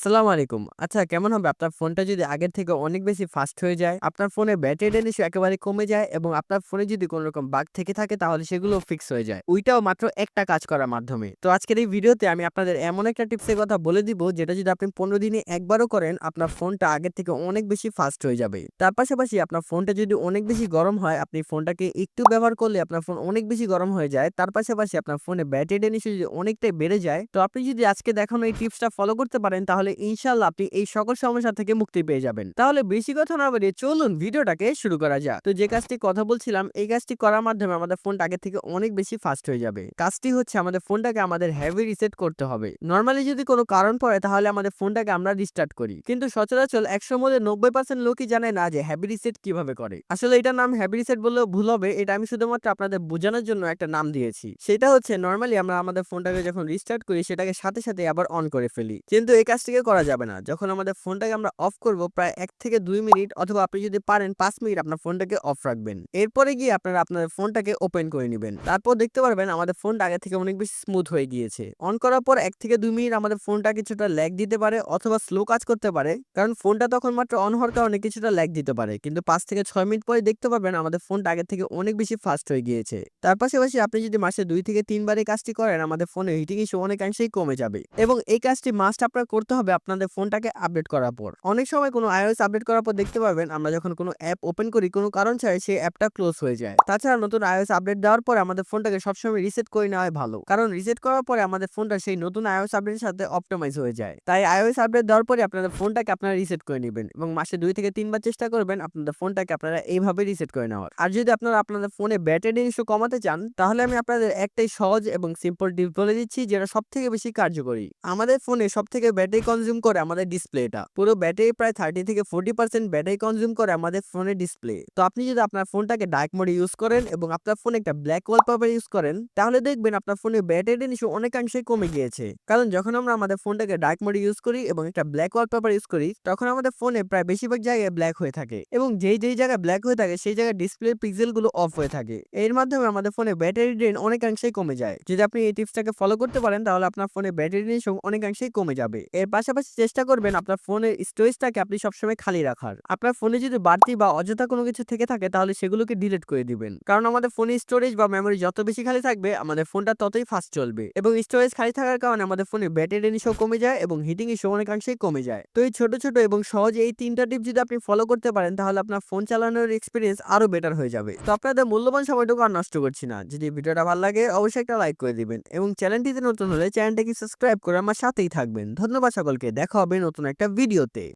আসসালামু আলাইকুম। আচ্ছা কেমন হবে আপনার ফোনটা যদি আগের থেকে অনেক বেশি ফাস্ট হয়ে যায়, আপনার ফোনে ব্যাটারি ড্রেন ইস্যু একেবারে কমে যায় এবং আপনার ফোনে যদি কোনো রকম বাগ থেকে থাকে তাহলে সেগুলো ফিক্স হয়ে যায়। ওইটাও মাত্র একটা কাজ করার মাধ্যমে। তো আজকের এই ভিডিওতে আমি আপনাদের এমন একটা টিপসের কথা বলে দিব যেটা যদি আপনি ১৫ দিনে একবারও করেন আপনার ফোনটা আগের থেকে অনেক বেশি ফাস্ট হয়ে যাবে। তার পাশাপাশি আপনার ফোনটা যদি অনেক বেশি গরম হয়, আপনি ফোনটাকে একটু ব্যবহার করলে আপনার ফোন অনেক বেশি গরম হয়ে যায়। তার পাশাপাশি আপনার ফোনে ব্যাটারি ড্রেন ইস্যু যদি অনেকটাই বেড়ে যায়, তো আপনি যদি আজকে দেখানো এই টিপসটা ফলো করতে পারেন তাহলে ইনশাআল্লাহ আপনি এই সকল সমস্যা থেকে মুক্তি পেয়ে যাবেন। তাহলে বেশি কথা না বাড়িয়ে চলুন ভিডিওটাকে শুরু করা যাক। তো যে কাজটি কথা বলছিলাম এই কাজটি করার মাধ্যমে আমাদের ফোনটা আগে থেকে অনেক বেশি ফাস্ট হয়ে যাবে। কাজটি হচ্ছে আমাদের ফোনটাকে আমাদের হেভি রিসেট করতে হবে। নরমালি যদি কোনো কারণ পড়ে তাহলে আমাদের ফোনটাকে আমরা রিস্টার্ট করি। কিন্তু সচরাচর ১০০ র মধ্যে ৯০% লোকই জানে না যে হেভি রিসেট কীভাবে করে। আসলে এটার নাম হেভি রিসেট বললেও ভুল হবে। এটা আমি শুধুমাত্র আপনাদের বোঝানোর জন্য একটা নাম দিয়েছি। সেটা হচ্ছে নরমালি আমরা আমাদের ফোনটাকে যখন রিস্টার্ট করি সেটাকে সাথে, সাথে আবার অন করে ফেলি। কিন্তু এই কাজটিকে করা যাবে না। যখন আমাদের ফোনটাকে আমরা অফ করব প্রায় এক থেকে দুই মিনিট অথবা আপনি যদি পারেন পাঁচ মিনিট আপনার ফোনটাকে অফ রাখবেন। এরপরে গিয়ে আপনারা আপনাদের ফোনটাকে ওপেন করে নেবেন তারপর দেখতে পারবেন আমাদের ফোনটা আগে থেকে অনেক বেশি স্মুথ হয়ে গিয়েছে। অন করার পর এক থেকে দুই মিনিট আমাদের ফোনটা কিছুটা ল্যাগ দিতে পারে অথবা স্লো কাজ করতে পারে। কারণ ফোনটা তখন মাত্র অন হওয়ার কারণে কিছুটা ল্যাগ দিতে পারে। কিন্তু পাঁচ থেকে ছয় মিনিট পরে দেখতে পারবেন আমাদের ফোনটা আগের থেকে অনেক বেশি ফাস্ট হয়ে গিয়েছে। তার পাশাপাশি আপনি যদি মাসে দুই থেকে তিনবার এই কাজটি করেন, আমাদের ফোনে হিটিং ইস্যু অনেকাংশেই কমে যাবে। এবং এই কাজটি মাস্ট আপনার করতে হবে আপনাদের ফোনটাকে আপডেট করার পর। অনেক সময় কোনো iOS আপডেট করার পর দেখতে পারবেন আমরা যখন কোনো অ্যাপ ওপেন করি, কোনো কারণ ছাড়াই সেই অ্যাপটা ক্লোজ হয়ে যায়। তাছাড়া নতুন iOS আপডেট দেওয়ার পরে আমাদের ফোনটাকে সবসময় রিসেট করে নেওয়াই ভালো। কারণ রিসেট করার পরে আমাদের ফোনটা সেই নতুন iOS আপডেটের সাথে অপটিমাইজ হয়ে যায়। তাই iOS আপডেট দেওয়ার পরে আপনাদের ফোনটাকে আপনারা রিসেট করে নিবেন এবং মাসে দুই থেকে তিনবার চেষ্টা করবেন আপনাদের ফোনটাকে আপনারা এইভাবে রিসেট করে নেওয়ার। আর যদি আপনারা আপনাদের ফোনে ব্যাটারি ইস্যু কমাতে চান, তাহলে আমি আপনাদের একটাই সহজ এবং সিম্পল টিপস বলে দিচ্ছি, যেটা সবথেকে বেশি কার্যকরী। আমাদের ফোনে সবথেকে ব্যাটারি কনজিউম করে আমাদের ডিসপ্লেটা। পুরো ব্যাটারি প্রায় 30 থেকে 40% ব্যাটারি কনজিউম করে আমাদের ফোনের ডিসপ্লে। তো আপনি যদি আপনার ফোনটাকে ডার্ক মোডে ইউজ করেন এবং আপনার ফোনে একটা ব্ল্যাক ওয়ালপেপার ইউজ করেন তাহলে দেখবেন আপনার ফোনের ব্যাটারি ইস্যু অনেকাংশেই কমে গিয়েছে। কারণ যখন আমরা আমাদের ফোনটাকে ডার্ক মোডে ইউজ করি এবং একটা ব্ল্যাক ওয়ালপেপার ইউজ করি তখন আমাদের ফোনে প্রায় বেশিরভাগ জায়গায় ব্ল্যাক হয়ে থাকে এবং যেই, যেই জায়গায় ব্ল্যাক হয়ে থাকে সেই জায়গায় ডিসপ্লের পিক্সেলগুলো অফ হয়ে থাকে। এর মাধ্যমে আমাদের ফোনে ব্যাটারি ড্রেন অনেকাংশেই কমে যায়। যদি আপনি এই টিপসটাকে ফলো করতে পারেন তাহলে আপনার ফোনে ব্যাটারি ড্রেন অনেকাংশেই কমে যাবে। এর পাশাপাশি চেষ্টা করবেন আপনার ফোনের স্টোরেজটাকে আপনি সবসময় খালি রাখার। আপনার ফোনে যদি বাড়তি বা অযথা কোনো কিছু থেকে থাকে তাহলে সেগুলোকে ডিলিট করে দিবেন। কারণ আমাদের ফোনে স্টোরেজ বা মেমোরি যত বেশি খালি থাকবে আমাদের ফোনটা ততই ফাস্ট চলবে এবং স্টোরেজ খালি থাকার কারণে আমাদের ফোনে ব্যাটারি ড্রেন কমে যায় এবং হিটিং ইস্যু অনেকাংশেই কমে যায়। তো এই ছোট, ছোট এবং সহজ এই ৩ টা টিপ যদি আপনি ফলো করতে পারেন তাহলে আপনার ফোন চালানোর এক্সপিরিয়েন্স আরও বেটার হয়ে যাবে। তো আপনাদের মূল্যবান সময়টুকু আর নষ্ট করছি না। যদি ভিডিওটা ভালো লাগে অবশ্যই একটা লাইক করে দিবেন এবং চ্যানেলটিতে নতুন হলে চ্যানেলটাকে সাবস্ক্রাইব করে আমার সাথেই থাকবেন। ধন্যবাদ সকলকে। দেখা হবে নতুন একটা ভিডিওতে।